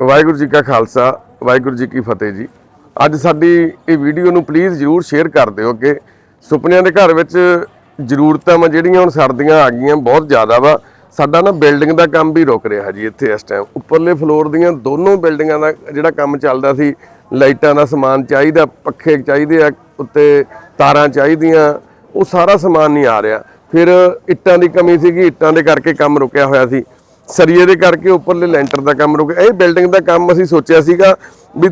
ਵਾਹਿਗੁਰੂ ਜੀ ਕਾ ਖਾਲਸਾ, ਵਾਹਿਗੁਰੂ ਜੀ ਕੀ ਫਤਿਹ ਜੀ। ਅੱਜ ਸਾਡੀ ਇਹ ਵੀਡੀਓ ਨੂੰ ਪਲੀਜ਼ ਜਰੂਰ ਸ਼ੇਅਰ ਕਰ ਦਿਓ ਕਿ ਸੁਪਨਿਆਂ ਦੇ ਘਰ ਵਿੱਚ ਜ਼ਰੂਰਤਾਂ ਵਾ ਜਿਹੜੀਆਂ ਹੁਣ ਸਰਦੀਆਂ ਆ ਗਈਆਂ ਬਹੁਤ ਜ਼ਿਆਦਾ ਵਾ। ਸਾਡਾ ਨਾ ਬਿਲਡਿੰਗ ਦਾ ਕੰਮ ਵੀ ਰੁਕ ਰਿਹਾ ਜੀ ਇੱਥੇ ਇਸ ਟਾਈਮ ਉੱਪਰਲੇ ਫਲੋਰ ਦੀਆਂ ਦੋਨੋਂ ਬਿਲਡਿੰਗਾਂ ਦਾ ਜਿਹੜਾ ਕੰਮ ਚੱਲਦਾ ਸੀ, ਲਾਈਟਾਂ ਦਾ ਸਮਾਨ ਚਾਹੀਦਾ, ਪੱਖੇ ਚਾਹੀਦੇ ਆ, ਉੱਤੇ ਤਾਰਾਂ ਚਾਹੀਦੀਆਂ, ਉਹ ਸਾਰਾ ਸਮਾਨ ਨਹੀਂ ਆ ਰਿਹਾ। ਫਿਰ ਇੱਟਾਂ ਦੀ ਕਮੀ ਸੀਗੀ, ਇੱਟਾਂ ਦੇ ਕਰਕੇ ਕੰਮ ਰੁਕਿਆ ਹੋਇਆ ਸੀ। ਸਰੀਏ ਦੇ ਕਰਕੇ ਉੱਪਰਲੇ ਲੈਂਟਰ ਦਾ ਕੰਮ ਰੁਕਿਆ ਇਹ ਬਿਲਡਿੰਗ ਦਾ ਕੰਮ ਅਸੀਂ ਸੋਚਿਆ ਸੀਗਾ ਵੀ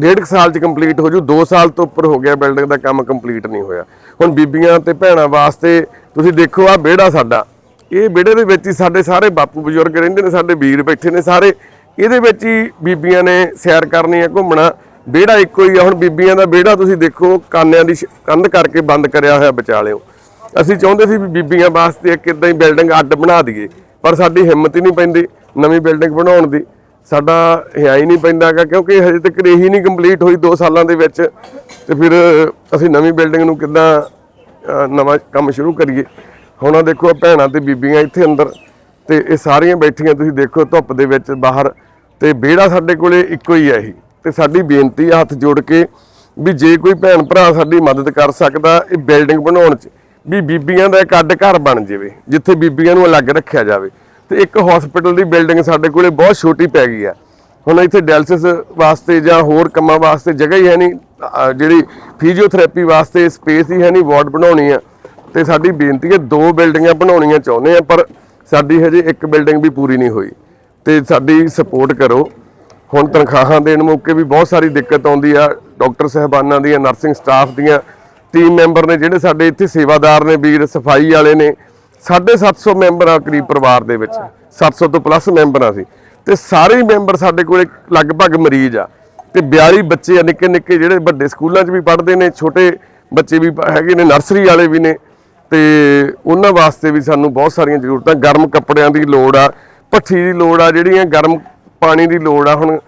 ਡੇਢ ਕੁ ਸਾਲ ਚ ਕੰਪਲੀਟ ਹੋ ਜੂ 2 ਸਾਲ ਤੋਂ ਉੱਪਰ ਹੋ ਗਿਆ ਬਿਲਡਿੰਗ ਦਾ ਕੰਮ ਕੰਪਲੀਟ ਨਹੀਂ ਹੋਇਆ। ਹੁਣ ਬੀਬੀਆਂ ਤੇ ਭੈਣਾਂ ਵਾਸਤੇ ਤੁਸੀਂ ਦੇਖੋ ਆ ਵਿਹੜਾ ਸਾਡਾ। ਇਹ ਵਿਹੜੇ ਦੇ ਵਿੱਚ ਹੀ ਸਾਡੇ ਸਾਰੇ ਬਾਪੂ ਬਜ਼ੁਰਗ ਰਹਿੰਦੇ ਨੇ, ਸਾਡੇ ਵੀਰ ਬੈਠੇ ਨੇ ਸਾਰੇ। ਇਹਦੇ ਵਿੱਚ ਹੀ ਬੀਬੀਆਂ ਨੇ ਸੈਰ ਕਰਨੀ ਹੈ ਘੁੰਮਣਾ। ਵਿਹੜਾ ਇੱਕੋ ਹੀ ਆ। ਹੁਣ ਬੀਬੀਆਂ ਦਾ ਵਿਹੜਾ ਤੁਸੀਂ ਦੇਖੋ, ਕਾਨਿਆਂ ਦੀ ਕੰਧ ਕਰਕੇ ਬੰਦ ਕਰਿਆ ਹੋਇਆ ਵਿਚਾਲਿਓ। ਅਸੀਂ ਚਾਹੁੰਦੇ ਸੀ ਵੀ ਬੀਬੀਆਂ ਵਾਸਤੇ ਇੱਕ ਇਦਾਂ ਹੀ ਬਿਲਡਿੰਗ ਅੱਡ ਬਣਾ ਦਈਏ। ਪਰ ਸਾਡੀ ਹਿੰਮਤ ਹੀ ਨਹੀਂ ਪੈਂਦੀ ਨਵੀਂ ਬਿਲਡਿੰਗ ਬਣਾਉਣ ਦੀ। ਸਾਡਾ ਹਿਆ ਹੀ ਨਹੀਂ ਪੈਂਦਾਗਾ ਕਿਉਂਕਿ ਹਜੇ ਤੱਕ ਇਹੀ ਨਹੀਂ ਕੰਪਲੀਟ ਹੋਈ 2 ਸਾਲਾਂ ਦੇ ਵਿੱਚ। ਤੇ ਫਿਰ ਅਸੀਂ ਨਵੀਂ ਬਿਲਡਿੰਗ ਨੂੰ ਕਿੱਦਾਂ ਨਵਾਂ ਕੰਮ ਸ਼ੁਰੂ ਕਰੀਏ? ਹੁਣ ਆ ਦੇਖੋ ਭੈਣਾਂ ਤੇ ਬੀਬੀਆਂ ਇੱਥੇ ਅੰਦਰ ਤੇ ਇਹ ਸਾਰੀਆਂ ਬੈਠੀਆਂ, ਤੁਸੀਂ ਦੇਖੋ ਧੁੱਪ ਦੇ ਵਿੱਚ ਬਾਹਰ। ਤੇ ਵਿਹੜਾ ਸਾਡੇ ਕੋਲੇ ਇੱਕੋ ਹੀ ਹੈ ਇਹ। ਤੇ ਸਾਡੀ ਬੇਨਤੀ ਆ ਹੱਥ ਜੋੜ ਕੇ ਵੀ ਜੇ ਕੋਈ ਭੈਣ ਭਰਾ ਸਾਡੀ ਮਦਦ ਕਰ ਸਕਦਾ ਇਹ ਬਿਲਡਿੰਗ ਬਣਾਉਣ 'ਚ ਵੀ ਬੀਬੀਆਂ ਦਾ ਇੱਕ ਅੱਡ ਘਰ ਬਣ ਜਾਵੇ, ਜਿੱਥੇ ਬੀਬੀਆਂ ਨੂੰ ਅਲੱਗ ਰੱਖਿਆ ਜਾਵੇ। ਤੇ ਇੱਕ ਹਸਪੀਟਲ ਦੀ ਬਿਲਡਿੰਗ ਸਾਡੇ ਕੋਲੇ ਬਹੁਤ ਛੋਟੀ ਪੈ ਗਈ ਆ। ਹੁਣ ਇੱਥੇ ਡਾਇਲਿਸਿਸ ਵਾਸਤੇ ਜਾਂ ਹੋਰ ਕੰਮਾਂ ਵਾਸਤੇ ਜਗ੍ਹਾ ਹੀ ਹੈ ਨਹੀਂ। ਜਿਹੜੀ ਫਿਜ਼ੀਓਥੈਰੇਪੀ ਵਾਸਤੇ ਸਪੇਸ ਹੀ ਹੈ ਨਹੀਂ ਵਾਰਡ ਬਣਾਉਣੀ ਆ। ਤੇ ਸਾਡੀ ਬੇਨਤੀ ਹੈ ਦੋ ਬਿਲਡਿੰਗਾਂ ਬਣਾਉਣੀਆਂ ਚਾਹੁੰਦੇ ਆ, ਪਰ ਸਾਡੀ ਹਜੇ ਇੱਕ ਬਿਲਡਿੰਗ ਵੀ ਪੂਰੀ ਨਹੀਂ ਹੋਈ। ਤੇ ਸਾਡੀ ਸਪੋਰਟ ਕਰੋ। ਹੁਣ ਤਨਖਾਹਾਂ ਦੇਣ ਮੌਕੇ ਵੀ ਬਹੁਤ ਸਾਰੀ ਦਿੱਕਤ ਆਉਂਦੀ ਆ। ਡਾਕਟਰ ਸਹਿਬਾਨਾਂ ਦੀਆਂ ਨਰਸਿੰਗ ਸਟਾਫ ਦੀਆਂ ਟੀਮ ਮੈਂਬਰ ਨੇ ਜਿਹੜੇ ਸਾਡੇ ਇੱਥੇ ਸੇਵਾਦਾਰ ਨੇ, ਵੀਰ, ਸਫ਼ਾਈ ਵਾਲੇ ਨੇ 750 ਮੈਂਬਰ ਆ ਕਰੀਬ ਪਰਿਵਾਰ ਦੇ ਵਿੱਚ 700 ਤੋਂ ਪਲੱਸ ਮੈਂਬਰ ਆ ਸੀ ਤੇ ਸਾਰੇ ਹੀ ਮੈਂਬਰ ਸਾਡੇ ਕੋਲੇ ਲਗਭਗ ਮਰੀਜ਼ ਆ। ਤੇ 42 ਬੱਚੇ ਆ, ਨਿੱਕੇ ਨਿੱਕੇ ਜਿਹੜੇ ਵੱਡੇ ਸਕੂਲਾਂ 'ਚ ਵੀ ਪੜ੍ਹਦੇ ਨੇ, ਛੋਟੇ ਬੱਚੇ ਵੀ ਪ- ਹੈਗੇ ਨੇ ਨਰਸਰੀ ਵਾਲੇ ਵੀ ਨੇ। ਤੇ ਉਹਨਾਂ ਵਾਸਤੇ ਵੀ ਸਾਨੂੰ ਬਹੁਤ ਸਾਰੀਆਂ ਜ਼ਰੂਰਤਾਂ, ਗਰਮ ਕੱਪੜਿਆਂ ਦੀ ਲੋੜ ਆ, ਭੱਠੀ ਦੀ ਲੋੜ ਆ, ਜਿਹੜੀਆਂ ਗਰਮ ਪਾਣੀ ਦੀ ਲੋੜ ਆ ਹੁਣ।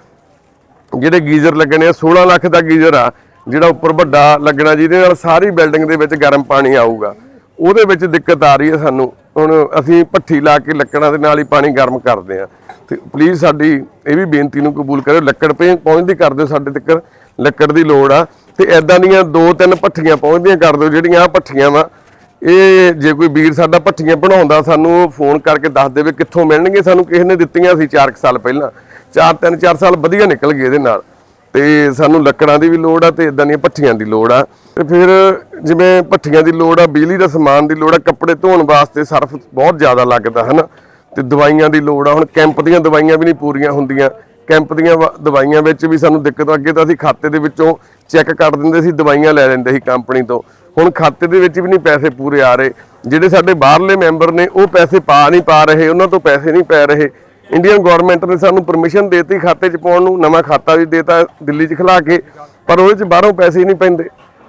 ਜਿਹੜੇ ਗੀਜ਼ਰ ਲੱਗਣੇ ਆ 16 ਲੱਖ ਦਾ ਗੀਜ਼ਰ ਆ। ਜਿਹੜਾ ਉੱਪਰ ਵੱਡਾ ਲੱਗਣਾ ਜਿਹਦੇ ਨਾਲ ਸਾਰੀ ਬਿਲਡਿੰਗ ਦੇ ਵਿੱਚ ਗਰਮ ਪਾਣੀ ਆਊਗਾ, ਉਹਦੇ ਵਿੱਚ ਦਿੱਕਤ ਆ ਰਹੀ ਹੈ ਸਾਨੂੰ। ਹੁਣ ਅਸੀਂ ਭੱਠੀ ਲਾ ਕੇ ਲੱਕੜਾਂ ਦੇ ਨਾਲ ਹੀ ਪਾਣੀ ਗਰਮ ਕਰਦੇ ਆ ਤੇ ਪਲੀਜ਼ ਸਾਡੀ ਇਹ ਵੀ ਬੇਨਤੀ ਨੂੰ ਕਬੂਲ ਕਰਿਓ, ਲੱਕੜ ਪਹੁੰਚਦੀ ਕਰ ਦਿਓ ਸਾਡੇ ਤੱਕ, ਲੱਕੜ ਦੀ ਲੋੜ ਆ। ਤੇ ਐਦਾਂ ਦੀਆਂ ਦੋ ਤਿੰਨ ਭੱਠੀਆਂ ਪਹੁੰਚਦੀਆਂ ਕਰ ਦਿਓ, ਜਿਹੜੀਆਂ ਆ ਭੱਠੀਆਂ ਵਾ। ਇਹ ਜੇ ਕੋਈ ਵੀਰ ਸਾਡਾ ਭੱਠੀਆਂ ਬਣਾਉਂਦਾ, ਸਾਨੂੰ ਫੋਨ ਕਰਕੇ ਦੱਸ ਦੇਵੇ ਕਿੱਥੋਂ ਮਿਲਣਗੇ ਸਾਨੂੰ ਕਿਸੇ ਨੇ ਦਿੱਤੀਆਂ ਸੀ 4 ਸਾਲ ਪਹਿਲਾਂ। 4 3 4 ਸਾਲ ਵਧੀਆ ਨਿਕਲ ਗਏ ਇਹਦੇ ਨਾਲ। ਤੇ ਸਾਨੂੰ ਲੱਕੜਾਂ ਦੀ ਵੀ ਲੋੜ ਆ ਤੇ ਇਦਾਂ ਦੀਆਂ ਭੱਠੀਆਂ ਦੀ ਲੋੜ ਆ। ਤੇ ਫਿਰ ਜਿਵੇਂ ਭੱਠੀਆਂ ਦੀ ਲੋੜ ਆ, ਬਿਜਲੀ ਦਾ ਸਮਾਨ ਦੀ ਲੋੜ ਆ, ਕੱਪੜੇ ਧੋਣ ਵਾਸਤੇ ਸਰਫ ਬਹੁਤ ਜ਼ਿਆਦਾ ਲੱਗਦਾ, ਹਨਾ? ਤੇ ਦਵਾਈਆਂ ਦੀ ਲੋੜ ਆ, ਹੁਣ ਕੈਂਪ ਦੀਆਂ ਦਵਾਈਆਂ ਵੀ ਨਹੀਂ ਪੂਰੀਆਂ ਹੁੰਦੀਆਂ। ਕੈਂਪ ਦੀਆਂ ਵਾ- ਦਵਾਈਆਂ ਵਿੱਚ ਵੀ ਸਾਨੂੰ ਦਿੱਕਤ ਅੱਗੇ ਤਾਂ ਅਸੀਂ ਖਾਤੇ ਦੇ ਵਿੱਚੋਂ ਚੈੱਕ ਕੱਟ ਦਿੰਦੇ ਸੀ, ਦਵਾਈਆਂ ਲੈ ਲੈਂਦੇ ਸੀ ਕੰਪਨੀ ਤੋਂ। ਹੁਣ ਖਾਤੇ ਦੇ ਵਿੱਚ ਵੀ ਨਹੀਂ ਪੈਸੇ ਪੂਰੇ ਆ ਰਹੇ। ਜਿਹੜੇ ਸਾਡੇ ਬਾਹਰਲੇ ਮੈਂਬਰ ਨੇ, ਉਹ ਪੈਸੇ ਪਾ ਨਹੀਂ ਪਾ ਰਹੇ, ਉਹਨਾਂ ਤੋਂ ਪੈਸੇ ਨਹੀਂ ਪੈ ਰਹੇ। ਇੰਡੀਅਨ ਗਵਰਨਮੈਂਟ ਨੇ ਸਾਨੂੰ ਪਰਮਿਸ਼ਨ ਦੇਤੀ ਖਾਤੇ 'ਚ ਪਾਉਣ ਨੂੰ, ਨਵਾਂ ਖਾਤਾ ਵੀ ਦੇਤਾ ਦਿੱਲੀ 'ਚ ਖਿਲਾ ਕੇ, ਪਰ ਉਹਦੇ 'ਚ ਬਾਹਰੋਂ ਪੈਸੇ ਹੀ ਨਹੀਂ ਪੈਂਦੇ।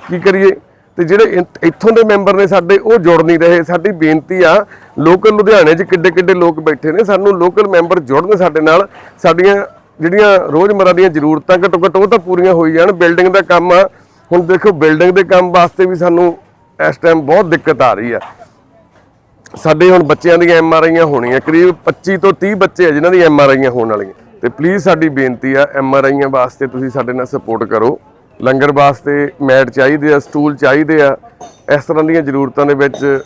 ਕੀ ਕਰੀਏ? ਤੇ ਜਿਹੜੇ ਇ- ਇੱਥੋਂ ਦੇ ਮੈਂਬਰ ਨੇ ਸਾਡੇ, ਉਹ ਜੁੜ ਨਹੀਂ ਰਹੇ। ਸਾਡੀ ਬੇਨਤੀ ਆ ਲੋਕਲ ਲੁਧਿਆਣੇ 'ਚ ਕਿੱਡੇ ਕਿੱਡੇ ਲੋਕ ਬੈਠੇ ਨੇ, ਸਾਨੂੰ ਲੋਕਲ ਮੈਂਬਰ ਜੁੜਨ ਸਾਡੇ ਨਾਲ। ਸਾਡੀਆਂ ਜਿਹੜੀਆਂ ਰੋਜ਼ਮਰਾ ਦੀਆਂ ਜ਼ਰੂਰਤਾਂ ਘੱਟੋ ਘੱਟ ਉਹ ਤਾਂ ਪੂਰੀਆਂ ਹੋਈ ਜਾਣ। ਬਿਲਡਿੰਗ ਦਾ ਕੰਮ ਆ। ਹੁਣ ਦੇਖੋ ਬਿਲਡਿੰਗ ਦੇ ਕੰਮ ਵਾਸਤੇ ਵੀ ਸਾਨੂੰ ਇਸ ਟਾਈਮ ਬਹੁਤ ਦਿੱਕਤ ਆ ਰਹੀ ਆ। ਸਾਡੇ ਹੁਣ ਬੱਚਿਆਂ ਦੀਆਂ ਐਮ ਆਰ ਆਈਆਂ ਹੋਣੀਆਂ, ਕਰੀਬ 25 ਤੋਂ 30 ਬੱਚੇ ਆ ਜਿਨ੍ਹਾਂ ਦੀ ਐਮ ਆਰ ਆਈਆਂ ਹੋਣ ਵਾਲੀਆਂ। ਤੇ ਪਲੀਜ਼ ਸਾਡੀ ਬੇਨਤੀ ਆ, ਐਮ ਆਰ ਆਈਆਂ ਵਾਸਤੇ ਤੁਸੀਂ ਸਾਡੇ ਨਾਲ ਸਪੋਰਟ ਕਰੋ। ਲੰਗਰ ਵਾਸਤੇ ਮੈਟ ਚਾਹੀਦੇ ਆ, ਸਟੂਲ ਚਾਹੀਦੇ ਆ। ਇਸ ਤਰ੍ਹਾਂ ਦੀਆਂ ਜ਼ਰੂਰਤਾਂ ਦੇ ਵਿੱਚ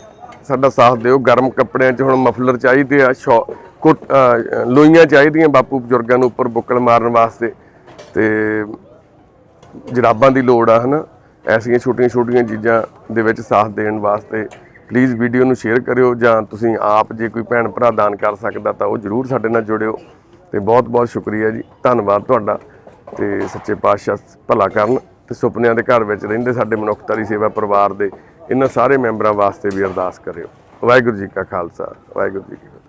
ਸਾਡਾ ਸਾਥ ਦਿਓ। ਗਰਮ ਕੱਪੜਿਆਂ 'ਚ ਹੁਣ ਮਫਲਰ ਚਾਹੀਦੇ ਆ, ਸ਼ੌ- ਕੋਟ ਲੋਈਆਂ ਚਾਹੀਦੀਆਂ ਬਾਪੂ ਬਜ਼ੁਰਗਾਂ ਨੂੰ ਉੱਪਰ ਬੁੱਕਲ ਮਾਰਨ ਵਾਸਤੇ। ਤੇ ਜਰਾਬਾਂ ਦੀ ਲੋੜ ਆ, ਹਨਾ? ਐਸੀਆਂ ਛੋਟੀਆਂ ਛੋਟੀਆਂ ਚੀਜ਼ਾਂ ਦੇ ਵਿੱਚ ਸਾਥ ਦੇਣ ਵਾਸਤੇ ਪਲੀਜ਼ ਵੀਡੀਓ ਨੂੰ ਸ਼ੇਅਰ ਕਰਿਓ ਜਾਂ ਤੁਸੀਂ ਆਪ ਜੇ ਕੋਈ ਭੈਣ ਭਰਾ ਦਾਨ ਕਰ ਸਕਦਾ ਤਾਂ ਉਹ ਜਰੂਰ ਸਾਡੇ ਨਾਲ ਜੁੜਿਓ। ਤੇ ਬਹੁਤ ਬਹੁਤ ਸ਼ੁਕਰੀਆ ਜੀ। ਧੰਨਵਾਦ ਤੁਹਾਡਾ। ਤੇ ਸੱਚੇ ਪਾਤਸ਼ਾਹ ਭਲਾ ਕਰਨ ਤੇ ਸੁਪਨਿਆਂ ਦੇ ਘਰ ਵਿੱਚ ਰਹਿੰਦੇ ਸਾਡੇ ਮਨੁੱਖਤਾ ਦੀ ਸੇਵਾ ਪਰਿਵਾਰ ਦੇ ਇਹਨਾਂ ਸਾਰੇ ਮੈਂਬਰਾਂ ਵਾਸਤੇ ਵੀ ਅਰਦਾਸ ਕਰਿਓ। ਵਾਹਿਗੁਰੂ ਜੀ ਕਾ ਖਾਲਸਾ, ਵਾਹਿਗੁਰੂ ਜੀ ਕੀ